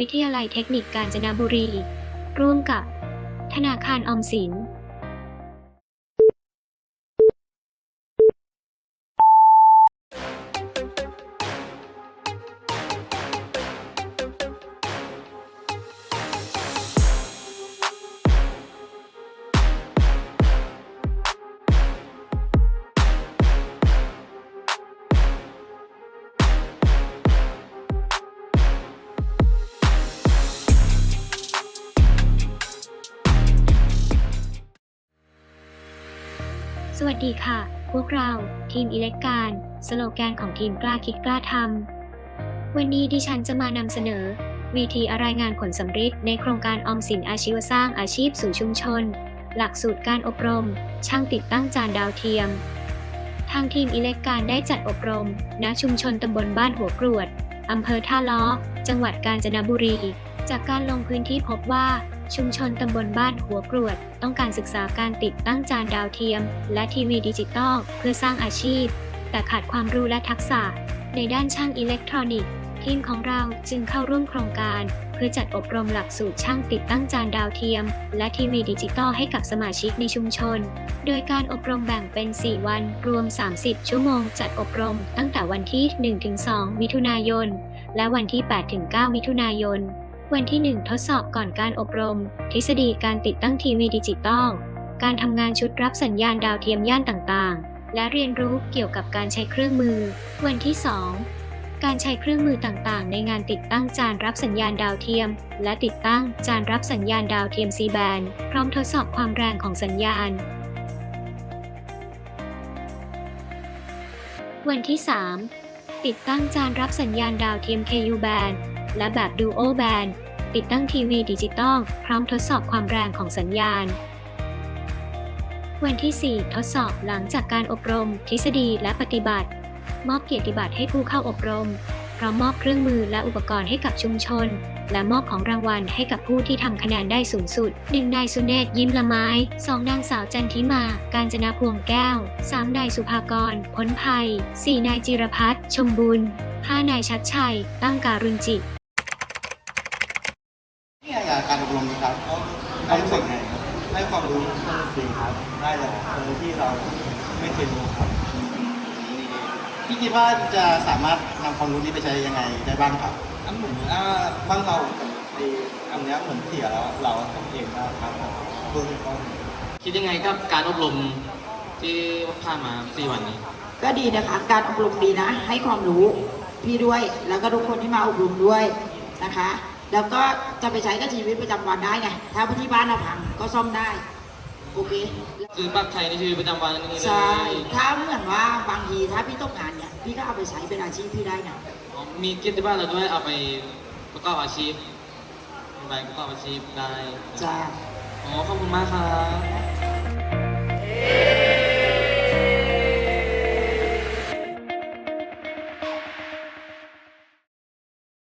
วิทยาลัยเทคนิคกาญจนบุรี ร่วมกับ ธนาคารออมสิน วัสดีค่ะ พวกเรา ทีมอิเล็กการ สโลแกนของทีมกล้าคิดกล้าทำ วันนี้ดิฉันจะมานำเสนอ วิธีรายงานผลสำฤทธิ์ในโครงการออมสินอาชีวสร้างอาชีพสู่ชุมชน หลักสูตรการอบรม ช่างติดตั้งจานดาวเทียม ทางทีมอิเล็กการได้จัดอบรม ณชุมชนตำบลบ้านหัวกรวดอำเภอท่าล้อ จังหวัดกาญจนบุรี จากการลงพื้นที่พบว่า ชุมชนตำบลบ้านหัวกรวด ต้องการศึกษาการติดตั้งจานดาวเทียม และทีวีดิจิตอลเพื่อสร้างอาชีพ แต่ขาดความรู้และทักษะ ในด้านช่างอิเล็กทรอนิกส์ ทีมของเราจึงเข้าร่วมโครงการ เพื่อจัดอบรมหลักสูตรช่างติดตั้งจานดาวเทียม และทีวีดิจิตอลให้กับสมาชิกในชุมชน โดยการอบรมแบ่งเป็น 4 วัน รวม 30 ชั่วโมง จัดอบรมตั้งแต่วันที่ 1-2 มิถุนายน และวันที่ 8-9 มิถุนายน วันที่ 1 ทดสอบก่อนการอบรม ทฤษฎีการติดตั้งทีวีดิจิตอล การทำงานชุดรับสัญญาณดาวเทียมย่านต่างๆ และเรียนรู้เกี่ยวกับการใช้เครื่องมือ วันที่ 2 การใช้เครื่องมือต่างๆ ในงานติดตั้งจานรับสัญญาณดาวเทียม และติดตั้งจานรับสัญญาณดาวเทียม C band พร้อมทดสอบความแรงของสัญญาณ วันที่ 3 ติดตั้งจานรับสัญญาณดาวเทียม KU band และแบบ Duo band ติดตั้งทีวีดิจิตอลพร้อมทดสอบความแรงของสัญญาณ วันที่ 4 ทดสอบหลังจากการอบรม ทฤษฎีและปฏิบัติ มอบเกียรติบัตรให้ผู้เข้าอบรม พร้อมมอบเครื่องมือและอุปกรณ์ให้กับชุมชน และมอบของรางวัลให้กับผู้ที่ทำคะแนนได้สูงสุด 1 นายสุเนศยิ้มละไม้ 2 นางสาวจันทิมา การจนาพวงแก้ว 3 นายสุภากรพ้นภัย 4 นายจิรพัฒน์ชมบุญ 5 นายชัดชัย ตั้งการุณจิต นี่ไงการอบรมนะครับเขาเขารู้สึกไงครับให้ความรู้สนุกดีครับ ได้จากคนที่เราไม่เคยรู้ครับพี่คิดว่าจะสามารถนำความรู้นี้ไปใช้ยังไงได้บ้างครับอันเหมือนอ่าบ้านเราไอ้อันเนี้ยเหมือนเสียแล้วเราต้องเองนะครับเพื่อต้องคิดยังไงกับการอบรมที่ผ่านมาสี่วันนี้ ก็ดีนะคะ การอบรมดีนะ ให้ความรู้พี่ด้วยแล้วก็ทุกคนที่มาอบรมด้วยนะคะ แล้วก็จะไปใช้กับชีวิตประจำวันได้ไงถ้าที่บ้านเราพังก็ซ่อมได้โอเคคือปรับใช้ในชีวิตประจำวันนี่เลยใช่ถ้าเหมือนว่าบางทีถ้าพี่ตกงานเนี่ยพี่ก็เอาไปใช้เป็นอาชีพพี่ได้นะอ๋อมีเกียรติบัตรเราด้วยเอาไปประกอบอาชีพไปประกอบอาชีพได้จ้าอ๋อขอบคุณมากครับ